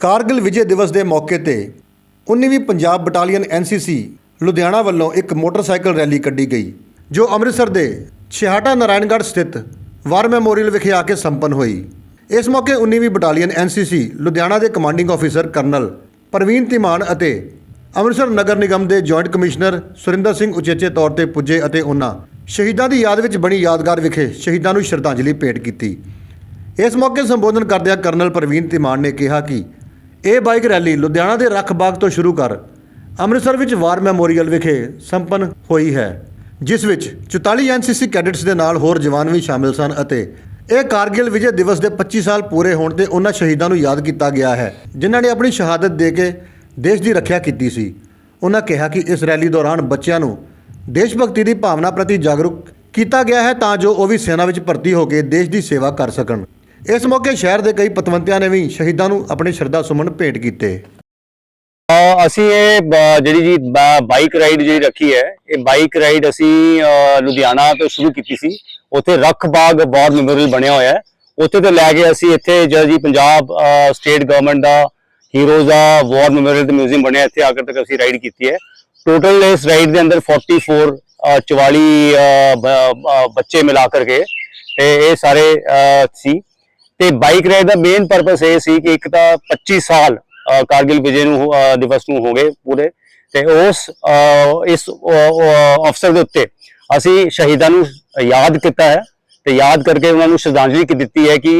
ਕਾਰਗਿਲ ਵਿਜੇ ਦਿਵਸ ਦੇ ਮੌਕੇ ਤੇ 19ਵੀਂ ਪੰਜਾਬ ਬਟਾਲੀਅਨ ਐਨਸੀਸੀ ਲੁਧਿਆਣਾ ਵੱਲੋਂ ਇੱਕ ਮੋਟਰਸਾਈਕਲ ਰੈਲੀ ਕੱਢੀ ਗਈ, ਜੋ ਅੰਮ੍ਰਿਤਸਰ ਦੇ ਛਿਹਾਟਾ ਨਾਰਾਇਣਗੜ੍ਹ ਸਥਿਤ ਵਾਰ ਮੈਮੋਰੀਅਲ ਵਿਖੇ ਆ ਕੇ ਸੰਪੰਨ ਹੋਈ। ਇਸ ਮੌਕੇ 19ਵੀਂ ਬਟਾਲੀਅਨ ਐਨਸੀਸੀ ਲੁਧਿਆਣਾ ਦੇ commanding officer colonel Praveen Timan ਅਤੇ ਅੰਮ੍ਰਿਤਸਰ ਨਗਰ ਨਿਗਮ ਦੇ ਜੁਆਇੰਟ ਕਮਿਸ਼ਨਰ ਸੁਰਿੰਦਰ ਸਿੰਘ ਉਚੇਚੇ ਤੌਰ ਤੇ ਪੁੱਜੇ ਅਤੇ ਉਹਨਾਂ ਸ਼ਹੀਦਾਂ ਦੀ ਯਾਦ ਵਿੱਚ ਬਣੀ ਯਾਦਗਾਰ ਵਿਖੇ ਸ਼ਹੀਦਾਂ ਨੂੰ ਸ਼ਰਧਾਂਜਲੀ ਭੇਟ ਕੀਤੀ। ਇਸ ਮੌਕੇ ਸੰਬੋਧਨ ਕਰਦਿਆਂ ਕਰਨਲ ਪ੍ਰਵੀਨ ਤਿਮਾਨ ਨੇ ਕਿਹਾ ਕਿ ਇਹ ਬਾਈਕ ਰੈਲੀ ਲੁਧਿਆਣਾ ਦੇ ਰੱਖ ਬਾਗ ਤੋਂ ਸ਼ੁਰੂ ਕਰ ਅੰਮ੍ਰਿਤਸਰ ਵਿੱਚ ਵਾਰ ਮੈਮੋਰੀਅਲ ਵਿਖੇ ਸੰਪੰਨ ਹੋਈ ਹੈ, ਜਿਸ ਵਿੱਚ 44 ਐਨਸੀਸੀ ਕੈਡਿਟਸ ਦੇ ਨਾਲ ਹੋਰ ਜਵਾਨ ਵੀ ਸ਼ਾਮਿਲ ਸਨ ਅਤੇ ਇਹ ਕਾਰਗਿਲ ਵਿਜੇ ਦਿਵਸ ਦੇ 25 ਸਾਲ ਪੂਰੇ ਹੋਣ ਤੇ ਉਹਨਾਂ ਸ਼ਹੀਦਾਂ ਨੂੰ ਯਾਦ ਕੀਤਾ ਗਿਆ ਹੈ, ਜਿਨ੍ਹਾਂ ਨੇ ਆਪਣੀ ਸ਼ਹਾਦਤ ਦੇ ਕੇ ਦੇਸ਼ ਦੀ ਰੱਖਿਆ ਕੀਤੀ ਸੀ। ਉਹਨਾਂ ਕਿਹਾ ਕਿ ਇਸ ਰੈਲੀ ਦੌਰਾਨ ਬੱਚਿਆਂ ਨੂੰ ਦੇਸ਼ ਭਗਤੀ ਦੀ ਭਾਵਨਾ ਪ੍ਰਤੀ ਜਾਗਰੂਕ ਕੀਤਾ ਗਿਆ ਹੈ ਤਾਂ ਜੋ ਉਹ ਵੀ ਸੈਨਾ ਵਿੱਚ ਭਰਤੀ ਹੋ ਕੇ ਦੇਸ਼ ਦੀ ਸੇਵਾ ਕਰ ਸਕਣ। ਇਸ ਮੌਕੇ ਸ਼ਹਿਰ ਦੇ ਕਈ ਪਤਵੰਤਿਆਂ ਨੇ ਵੀ ਸ਼ਹੀਦਾਂ ਨੂੰ ਆਪਣੇ ਸ਼ਰਧਾ ਸੁਮਨ ਭੇਟ ਕੀਤੇ। ਅਸੀਂ ਇਹ ਬ- ਜਿਹੜੀ ਜੀ ਬ- ਬਾਈਕ ਰਾਈਡ ਜਿਹੜੀ ਰੱਖੀ ਹੈ ਇਹ ਬਾਈਕ ਰਾਈਡ ਅਸੀਂ ਅ, ਲੁਧਿਆਣਾ ਤੋਂ ਸ਼ੁਰੂ ਕੀਤੀ ਸੀ। ਉੱਥੇ ਰੱਖ ਬਾਗ ਵਾਰ ਮੈਮੋਰੀਅਲ ਬਣਿਆ ਹੋਇਆ ਹੈ। ਉੱਥੇ ਤੋਂ ਲੈ ਕੇ ਅਸੀਂ ਇੱਥੇ ਜਿਹੜਾ ਜੀ ਪੰਜਾਬ ਸਟੇਟ ਗਵਰਨਮੈਂਟ ਦਾ ਹੀਰੋਜ਼ ਦਾ ਵਾਰ ਮੈਮੋਰੀਅਲ ਤੇ ਮਿਊਜ਼ੀਅਮ ਬਣਿਆ ਇੱਥੇ ਆ ਕੇ ਤੱਕ ਅਸੀਂ ਰਾਈਡ ਕੀਤੀ ਹੈ। ਟੋਟਲ ਇਸ ਰਾਈਡ ਦੇ ਅੰਦਰ 44 ਅ, 44 ਅ, ਬ- ਅ, ਬੱਚੇ ਮਿਲਾ ਕਰਕੇ ਤੇ ਇਹ ਸਾਰੇ ਅ, ਸੀ। ਤੇ ਬਾਈਕ ਰਾਈਡ ਦਾ ਮੇਨ ਪਰਪਸ ਇਹ ਸੀ ਕਿ ਇੱਕ ਤਾਂ 25 ਸਾਲ ਕਾਰਗਿਲ ਵਿਜੇ ਨੂੰ ਦਿਵਸ ਨੂੰ ਹੋ ਗਏ ਪੂਰੇ। ਤੇ ਉਸ ਇਸ ਅਫਸਰ ਦੇ ਉੱਤੇ ਅਸੀਂ ਸ਼ਹੀਦਾਂ ਨੂੰ ਯਾਦ ਕੀਤਾ ਹੈ ਤੇ ਯਾਦ ਕਰਕੇ ਉਹਨਾਂ ਨੂੰ ਸ਼ਰਧਾਂਜਲੀ ਕੀ ਦਿੱਤੀ ਹੈ ਕਿ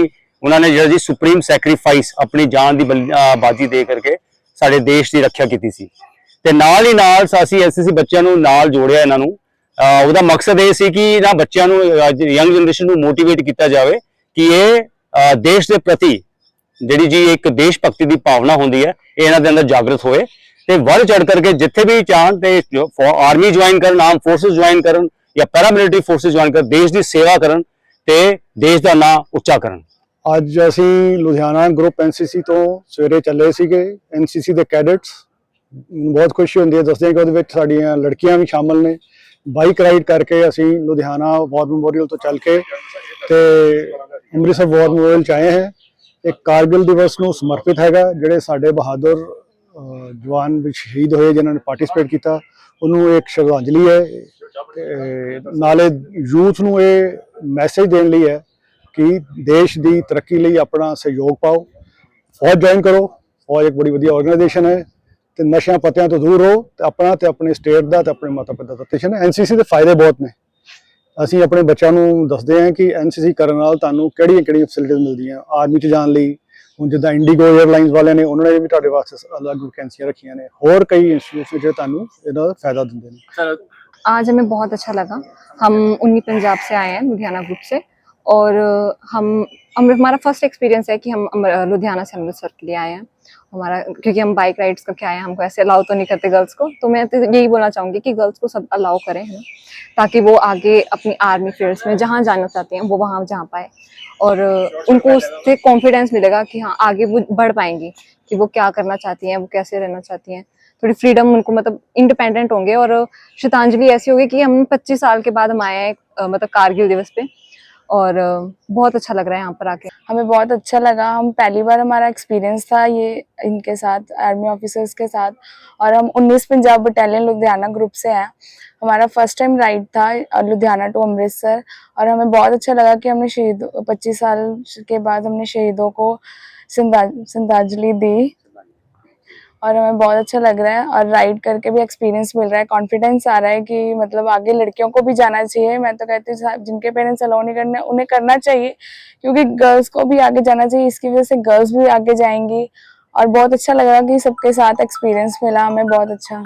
ਉਹਨਾਂ ਨੇ ਜਿਹੜਾ ਜੀ ਸੁਪਰੀਮ ਸੈਕਰੀਫਾਈਸ ਆਪਣੀ ਜਾਨ ਦੀ ਬਲ- ਬਾਜੀ ਦੇ ਕਰਕੇ ਸਾਡੇ ਦੇਸ਼ ਦੀ ਰੱਖਿਆ ਕੀਤੀ ਸੀ। ਤੇ ਨਾਲ ਹੀ ਨਾਲ ਅਸੀਂ ਐਸਐਸਸੀ ਬੱਚਿਆਂ ਨੂੰ ਨਾਲ ਜੋੜਿਆ ਇਹਨਾਂ ਨੂੰ। ਉਹਦਾ ਮਕਸਦ ਇਹ ਸੀ ਕਿ ਇਹਨਾਂ ਬੱਚਿਆਂ ਨੂੰ ਯੰਗ ਜਨਰੇਸ਼ਨ ਨੂੰ ਮੋਟੀਵੇਟ ਕੀਤਾ ਜਾਵੇ ਕਿ ਇਹ ਦੇਸ਼ ਦੇ ਪ੍ਰਤੀ ਜਿਹੜੀ ਜੀ ਇੱਕ ਦੇਸ਼ ਭਗਤੀ ਦੀ ਭਾਵਨਾ ਹੁੰਦੀ ਹੈ, ਇਹ ਇਹਨਾਂ ਦੇ ਅੰਦਰ ਜਾਗਰਤ ਹੋਏ ਤੇ ਵੱਧ ਚੜ ਕਰਕੇ ਜਿੱਥੇ ਵੀ ਚਾਹਣ ਤੇ ਆਰਮੀ ਜੁਆਇਨ ਕਰਨ ਆਰਮ ਫੋਰਸਸ ਜੁਆਇਨ ਕਰਨ ਜਾਂ ਪੈਰਾਮਿਲਟਰੀ ਫੋਰਸਸ ਜੁਆਇਨ ਕਰਨ, ਦੇਸ਼ ਦੀ ਸੇਵਾ ਕਰਨ ਤੇ ਦੇਸ਼ ਦਾ ਨਾਂ ਉੱਚਾ ਕਰਨ। ਅੱਜ ਅਸੀਂ ਲੁਧਿਆਣਾ ਗਰੁੱਪ ਐਨਸੀਸੀ ਤੋਂ ਸਵੇਰੇ ਚੱਲੇ ਸੀਗੇ ਐਨਸੀਸੀ ਦੇ ਕੈਡਟਸ ਬਹੁਤ ਖੁਸ਼ੀ ਹੁੰਦੀ ਹੈ, ਦੱਸਦੇ ਹਾਂ ਕਿ ਉਹਦੇ ਵਿੱਚ ਸਾਡੀਆਂ ਲੜਕੀਆਂ ਵੀ ਸ਼ਾਮਲ ਨੇ। ਬਾਈਕ ਰਾਈਡ ਕਰਕੇ ਅਸੀਂ ਲੁਧਿਆਣਾ ਵਾਰ ਮੈਮੋਰੀਅਲ ਤੋਂ ਚੱਲ ਕੇ ਤੇ ਅੰਮ੍ਰਿਤਸਰ ਵਾਰ ਮੈਮੋਰੀਅਲ ਚ ਆਏ ਹੈ। ਇਹ ਕਾਰਗਿਲ ਦਿਵਸ ਨੂੰ ਸਮਰਪਿਤ ਹੈਗਾ, ਜਿਹੜੇ ਸਾਡੇ ਬਹਾਦਰ ਜਵਾਨ ਵੀ ਸ਼ਹੀਦ ਹੋਏ, ਜਿਨ੍ਹਾਂ ਨੇ ਪਾਰਟਿਸਿਪੇਟ ਕੀਤਾ, ਉਹਨੂੰ ਇੱਕ ਸ਼ਰਧਾਂਜਲੀ ਹੈ। ਨਾਲੇ ਯੂਥ ਨੂੰ ਇਹ ਮੈਸੇਜ ਦੇਣ ਲਈ ਹੈ ਕਿ ਦੇਸ਼ ਦੀ ਤਰੱਕੀ ਲਈ ਆਪਣਾ ਸਹਿਯੋਗ ਪਾਓ। ਫੌਜ ਜੁਆਇਨ ਕਰੋ। ਫੌਜ ਇੱਕ ਬੜੀ ਵਧੀਆ ਆਰਗੇਨਾਈਜੇਸ਼ਨ ਹੈ। ਤੇ ਨਸ਼ਿਆਂ ਪੱਤਿਆਂ ਤੋਂ ਦੂਰ ਰਹੋ। ਤੇ ਆਪਣਾ ਤੇ ਆਪਣੇ ਸਟੇਟ ਦਾ ਤੇ ਆਪਣੇ ਮਾਤਾ ਪਿਤਾ ਦਾ ਸਟੇਸ਼ਨ ਹੈ। ਐਨਸੀਸੀ ਦੇ ਫਾਇਦੇ ਬਹੁਤ ਨੇ। ਅਸੀਂ ਆਪਣੇ ਬੱਚਿਆਂ ਨੂੰ ਦੱਸਦੇ ਹਾਂ ਕਿ ਐਨਸੀਸੀ ਕਰਨ ਨਾਲ ਤੁਹਾਨੂੰ ਕਿਹੜੀਆਂ ਕਿਹੜੀਆਂ ਫੈਸਿਲਿਟੀਆਂ ਮਿਲਦੀਆਂ ਆਰਮੀ 'ਚ ਜਾਣ ਲਈ ਹੁਣ ਜਿੱਦਾਂ ਇੰਡੀਗੋ 에ਅਰਲਾਈਨਸ ਵਾਲਿਆਂ ਨੇ ਉਹਨਾਂ ਨੇ ਵੀ ਤੁਹਾਡੇ ਵਾਸਤੇ ਅਲੱਗ ਵੈਕੈਂਸੀਆਂ ਰੱਖੀਆਂ ਨੇ ਹੋਰ ਕਈ ਇੰਸਟੀਟਿਊਟਸ ਜੋ ਤੁਹਾਨੂੰ ਇਹਦਾ ਫਾਇਦਾ ਦਿੰਦੇ ਨੇ आज हमें बहुत अच्छा लगा हम उन्नी पंजाब से आए हैं लुधियाना ग्रुप से और हम हमारा फर्स्ट एक्सपीरियंस है कि हम लुधियाना से अमृतसर के लिए आए हैं हमारा क्योंकि हम बाइक राइड्स करके आए हैं हमको ऐसे अलाउ तो नहीं करते गर्ल्स को तो मैं यही बोलना चाहूँगी कि गर्ल्स को सब अलाउ करें हमें ताकि वो आगे अपनी आर्मी फेयर्स में जहाँ जाना चाहते हैं, वो वहाँ जा पाए। और उनको उससे कॉन्फिडेंस मिलेगा कि हाँ आगे वो बढ़ पाएँगी, कि वो क्या करना चाहती हैं, वो कैसे रहना चाहती हैं। थोड़ी फ्रीडम उनको मतलब इंडिपेंडेंट होंगे और श्रद्धांजलि ऐसी होगी कि हम 25 साल के बाद हम आए हैं मतलब कारगिल दिवस पे। और बहुत अच्छा लग रहा है यहाँ पर आके। हमें बहुत अच्छा लगा। हम पहली बार हमारा एक्सपीरियंस था ये इनके साथ आर्मी ऑफिसर्स के साथ। और हम 19 पंजाब बटालियन लुधियाना ग्रुप से हैं। हमारा फ़र्स्ट टाइम राइड था लुधियाना टू अमृतसर। और हमें बहुत अच्छा लगा कि हमने शहीद 25 साल के बाद हमने शहीदों को श्रद्धा- श्रद्धांजलि दी। और हमें बहुत अच्छा लग रहा है और राइड करके भी एक्सपीरियंस मिल रहा है। कॉन्फिडेंस आ रहा है कि मतलब आगे लड़कियों को भी जाना चाहिए। मैं तो कहती हूँ जिनके पेरेंट्स अलाउ नहीं करने, उन्हें करना चाहिए, क्योंकि गर्ल्स को भी आगे जाना चाहिए। इसकी वजह से गर्ल्स भी आगे जाएँगी और बहुत अच्छा लग रहा कि सबके साथ एक्सपीरियंस मिला। हमें बहुत अच्छा।